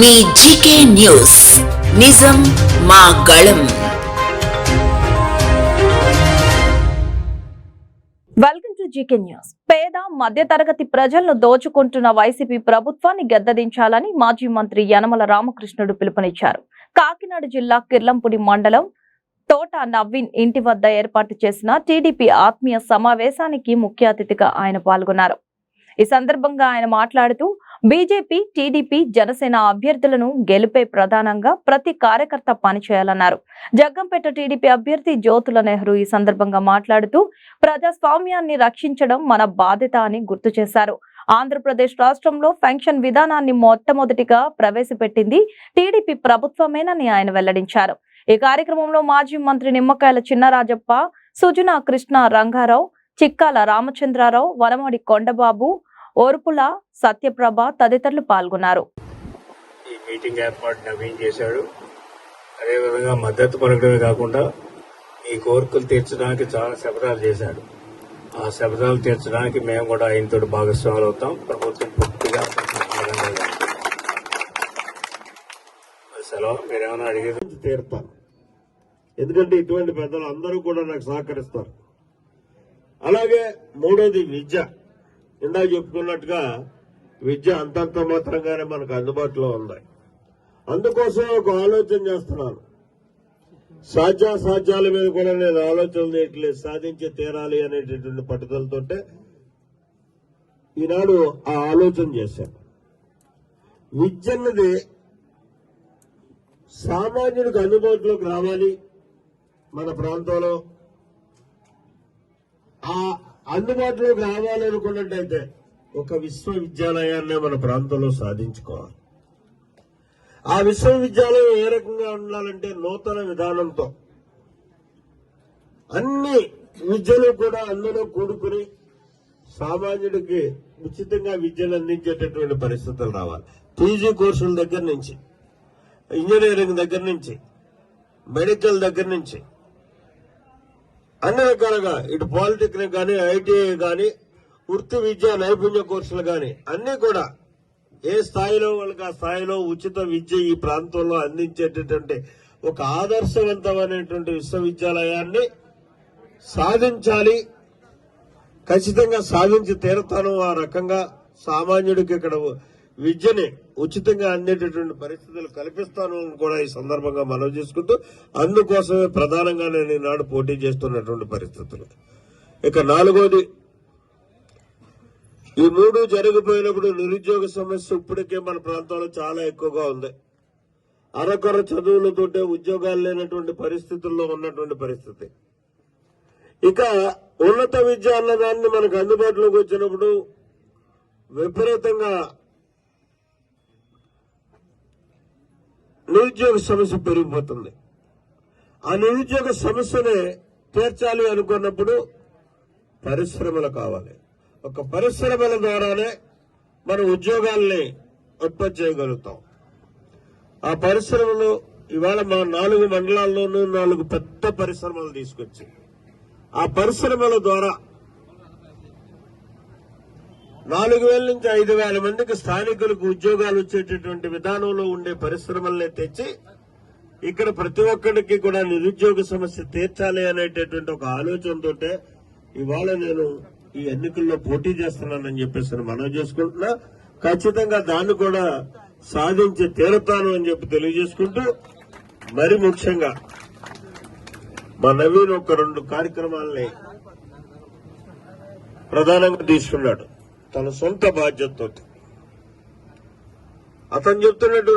మీ GK news. నిజం మా గళం. Welcome to GK news. పేద మధ్యతరగతి ప్రజలను దోచుకుంటున్న వైసీపీ ప్రభుత్వాన్ని గద్దదించాలని మాజీ మంత్రి యనమల రామకృష్ణుడు పిలుపునిచ్చారు. కాకినాడ జిల్లా కిర్లంపూడి మండలం తోట నవీన్ ఇంటి వద్ద ఏర్పాటు చేసిన టీడీపీ ఆత్మీయ సమావేశానికి ముఖ్య అతిథిగా ఆయన పాల్గొన్నారు. ఈ సందర్భంగా ఆయన మాట్లాడుతూ బీజేపీ టీడీపీ జనసేన అభ్యర్థులను గెలిపే ప్రధానంగా ప్రతి కార్యకర్త పనిచేయాలన్నారు జగ్గంపేట టీడీపీ అభ్యర్థి జ్యోతుల నెహ్రూ ఈ సందర్భంగా మాట్లాడుతూ ప్రజాస్వామ్యాన్ని రక్షించడం మన బాధ్యత అని గుర్తు చేశారు. ఆంధ్రప్రదేశ్ రాష్ట్రంలో పెన్షన్ విధానాన్ని మొట్టమొదటిగా ప్రవేశపెట్టింది టీడీపీ ప్రభుత్వమేనని ఆయన వెల్లడించారు. ఈ కార్యక్రమంలో మాజీ మంత్రి నిమ్మకాయల చిన్నరాజప్ప సుజనా కృష్ణ రంగారావు చిక్కాల రామచంద్రారావు వనమడి కొండబాబు ఓర్పుల సత్యప్రభ తదితరులు పాల్గొన్నారు. ఈ మీటింగ్ ఏర్పాటు నవీన్ చేశాడు. అదేవిధంగా మద్దతు పలకడమే కాకుండా ఈ కోరికలు తీర్చడానికి చాలా శపథాలు చేశాడు. ఆ శపథాలు తీర్చడానికి మేము కూడా ఆయనతో భాగస్వాములు అవుతాం. ప్రభుత్వం పూర్తిగా. సెలవు. మీరేమైనా అడిగేది? ఎందుకంటే ఇటువంటి పెద్దలు అందరూ కూడా నాకు సహకరిస్తారు. అలాగే మూడోది విద్య. ఇందాక చెప్పుకున్నట్టుగా విద్య అంతంత మాత్రంగానే మనకు అందుబాటులో ఉంది. అందుకోసం ఒక ఆలోచన చేస్తున్నాను. సాధ్యాసాధ్యాల మీద కూడా నేను ఆలోచన చేయట్లేదు. సాధించి తీరాలి అనేటటువంటి పట్టుదలతోటే ఈనాడు ఆ ఆలోచన చేశాను. విద్య అన్నది సామాన్యుడికి అందుబాటులోకి రావాలి మన ప్రాంతంలో. ఆ అందుబాటులోకి రావాలనుకున్నట్టయితే ఒక విశ్వవిద్యాలయాన్ని మన ప్రాంతంలో సాధించుకోవాలి. ఆ విశ్వవిద్యాలయం ఏ రకంగా ఉండాలంటే నూతన విధానంతో అన్ని విద్యలు కూడా అందులో కూడుకుని సామాన్యుడికి ఉచితంగా విద్యను అందించేటటువంటి పరిస్థితులు రావాలి. పీజీ కోర్సుల దగ్గర నుంచి ఇంజనీరింగ్ దగ్గర నుంచి మెడికల్ దగ్గర నుంచి అన్ని రకాలుగా ఇటు పాలిటెక్నిక్ కానీ ఐటీఐ కానీ వృత్తి విద్య నైపుణ్య కోర్సులు కానీ అన్ని కూడా ఏ స్థాయిలో వాళ్ళకి ఆ స్థాయిలో ఉచిత విద్య ఈ ప్రాంతంలో అందించేటటువంటి ఒక ఆదర్శవంతమైనటువంటి విశ్వవిద్యాలయాన్ని సాధించాలి. ఖచ్చితంగా సాధించి తీరతాను ఆ రకంగా సామాన్యుడికి ఇక్కడ విద్యని ఉచితంగా అందేటటువంటి పరిస్థితులు కల్పిస్తాను కూడా ఈ సందర్భంగా మనవి చేసుకుంటూ అందుకోసమే ప్రధానంగా నేను ఈనాడు పోటీ చేస్తున్నటువంటి పరిస్థితులు. ఇక నాలుగోది ఈ మూడు జరిగిపోయినప్పుడు నిరుద్యోగ సమస్య ఇప్పటికే మన ప్రాంతంలో చాలా ఎక్కువగా ఉంది. అరకొర చదువులతోటే ఉద్యోగాలు లేనటువంటి పరిస్థితుల్లో ఉన్నటువంటి పరిస్థితి. ఇక ఉన్నత విద్య అన్నదాన్ని మనకు అందుబాటులోకి వచ్చినప్పుడు విపరీతంగా నిరుద్యోగ సమస్య పెరిగిపోతుంది. ఆ నిరుద్యోగ సమస్యనే తీర్చాలి అనుకున్నప్పుడు పరిశ్రమలు కావాలి. ఒక పరిశ్రమల ద్వారానే మనం ఉద్యోగాల్ని ఉత్పత్తి చేయగలుగుతాం. ఆ పరిశ్రమలు ఇవాళ మా నాలుగు మండలాల్లోనూ నాలుగు పెద్ద పరిశ్రమలు తీసుకొచ్చి ఆ పరిశ్రమల ద్వారా నాలుగు వేల నుంచి ఐదు వేల మందికి స్థానికులకు ఉద్యోగాలు వచ్చేటటువంటి విధానంలో ఉండే పరిశ్రమల్ని తెచ్చి ఇక్కడ ప్రతి ఒక్కరికి కూడా నిరుద్యోగ సమస్య తీర్చాలి అనేటటువంటి ఒక ఆలోచనతో ఇవాళ నేను ఈ ఎన్నికల్లో పోటీ చేస్తున్నానని చెప్పేసి మనం చేసుకుంటున్నా. ఖచ్చితంగా దాన్ని కూడా సాధించి తీరుతాను అని చెప్పి తెలియజేసుకుంటూ మరి ముఖ్యంగా మా నవీన్ ఒక రెండు కార్యక్రమాలని ప్రధానంగా తీసుకున్నాడు. తన సొంత బాధ్యతతో అతను చెప్తున్నట్టు